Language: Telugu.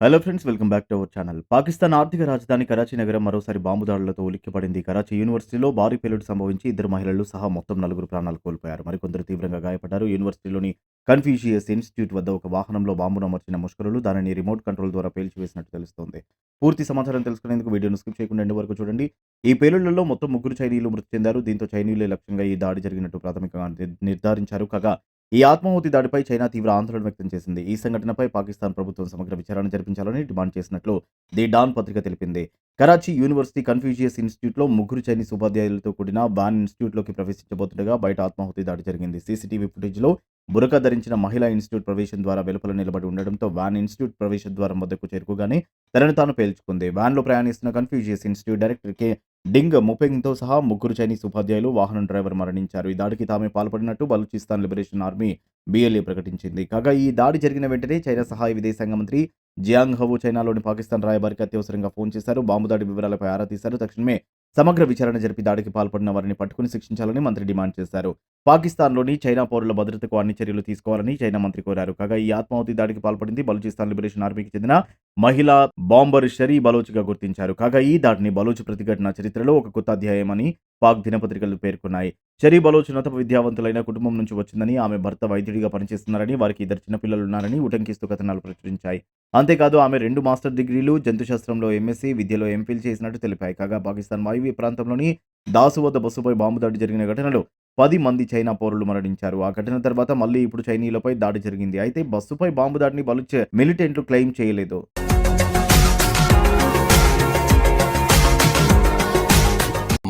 Hello friends welcome back to our channel Pakistan ఆర్థిక రాజధాని కరాచీ నగరం మరోసారి బాంబు దాడులతో ఉలిక్కిపడింది. కరాచీ యూనివర్సిటీలో భారీ పేలుడు సంభవించి ఇద్దరు మహిళలు సహా మొత్తం నలుగురు ప్రాణాలు కోల్పోయారు. మరికొందరు తీవ్రంగా గాయపడ్డారు. యూనివర్సిటీలోని కన్ఫ్యూషియస్ ఇన్స్టిట్యూట్ వద్ద ఒక వాహనంలో బాంబును అమర్చిన ముష్కరులు దానిని రిమోట్ కంట్రోల్ ద్వారా పేల్చివేసినట్టు తెలుస్తోంది. పూర్తి సమాచారం తెలుసుకునేందుకు వీడియోను స్కిప్ చేయకుండా ఎండు వరకు చూడండి. ఈ పేలుళ్ళలో మొత్తం ముగ్గురు చైనీయులు మృతి చెందారు. దీంతో చైనీయులే లక్ష్యంగా ఈ దాడి జరిగినట్టు ప్రాథమికంగా నిర్ధారించారు. కాగా ఈ ఆత్మాహుతి దాడిపై చైనా తీవ్ర ఆందోళన వ్యక్తం చేసింది. ఈ సంఘటనపై పాకిస్తాన్ ప్రభుత్వం సమగ్ర విచారణ జరిపించాలని డిమాండ్ చేసినట్లు ది డాన్ పత్రిక తెలిపింది. కరాచీ యూనివర్సిటీ కన్ఫ్యూజియస్ ఇన్స్టిట్యూట్లో ముగ్గురు చైనీస్ ఉపాధ్యాయులతో కూడిన బాన్ ఇన్స్టిట్యూట్లోకి ప్రవేశించబోతుండగా బయట ఆత్మాహుతి దాడి జరిగింది. సీసీటీవీ ఫుటేజ్లో బురక ధరించిన మహిళా ఇన్స్టిట్యూట్ ప్రవేశం ద్వారా వెలుపల నిలబడి ఉండడంతో వ్యాన్ ఇన్స్టిట్యూట్ ప్రవేశ ద్వారం వద్దకు చేరుకోగానే తనను తాను పేల్చుకుంది. వ్యాన్లో ప్రయాణిస్తున్న Confucius institute director K. Ding ముపెంగ్తో సహా ముగ్గురు చైనీస్ ఉపాధ్యాయులు వాహనం డ్రైవర్ మరణించారు. ఈ దాడికి తామే పాల్పడినట్టు బలూచిస్తాన్ లిబరేషన్ ఆర్మీ బీఎల్ఏ ప్రకటించింది. కాగా ఈ దాడి జరిగిన వెంటనే చైనా సహాయ విదేశాంగ మంత్రి జియాంగ్ హవు చైనాలోని పాకిస్తాన్ రాయబారికి అత్యవసరంగా ఫోన్ చేశారు. బాంబు దాడి వివరాలపై ఆరా తీశారు. తక్షణమే సమగ్ర విచారణ జరిపి దాడికి పాల్పడిన వారిని పట్టుకుని శిక్షించాలని మంత్రి డిమాండ్ చేశారు. పాకిస్తాన్లోని చైనా పౌరుల భద్రతకు అన్ని చర్యలు తీసుకోవాలని చైనా మంత్రి కోరారు. కాగా ఈ ఆత్మాహుతి దాడికి పాల్పడింది బలూచిస్తాన్ లిబరేషన్ ఆర్మీకి చెందిన మహిళా బాంబర్ షరీ బలోచ్గా గుర్తించారు. కాగా ఈ దాడిని బలోచ్ ప్రతిఘటన చరిత్రలో ఒక కొత్త అధ్యాయమని పాక్ దినపత్రికలు పేర్కొన్నాయి. షరీ బలోచ్ ఉన్నత విద్యావంతులైన కుటుంబం నుంచి వచ్చిందని ఆమె భర్త వైద్యుడిగా పనిచేస్తున్నారని వారికి ఇద్దరు చిన్నపిల్లలున్నారని ఉటంకిస్తూ కథనాలు ప్రచురించాయి. అంతేకాదు ఆమె రెండు మాస్టర్ డిగ్రీలు జంతుశాస్త్రంలో ఎంఎస్సీ విద్యలో ఎంఫిల్ చేసినట్టు తెలిపాయి. కాగా పాకిస్తాన్ వాయువ్య ప్రాంతంలోని దాసు వద్ద బస్సుపై బాంబు దాడి జరిగిన ఘటనలో పది మంది చైనా పౌరులు మరణించారు. ఆ ఘటన తర్వాత మళ్ళీ ఇప్పుడు చైనీయులపై దాడి జరిగింది. అయితే బస్సుపై బాంబు దాడిని బలుచ్ మిలిటెంట్లు క్లెయిమ్ చేయలేదు.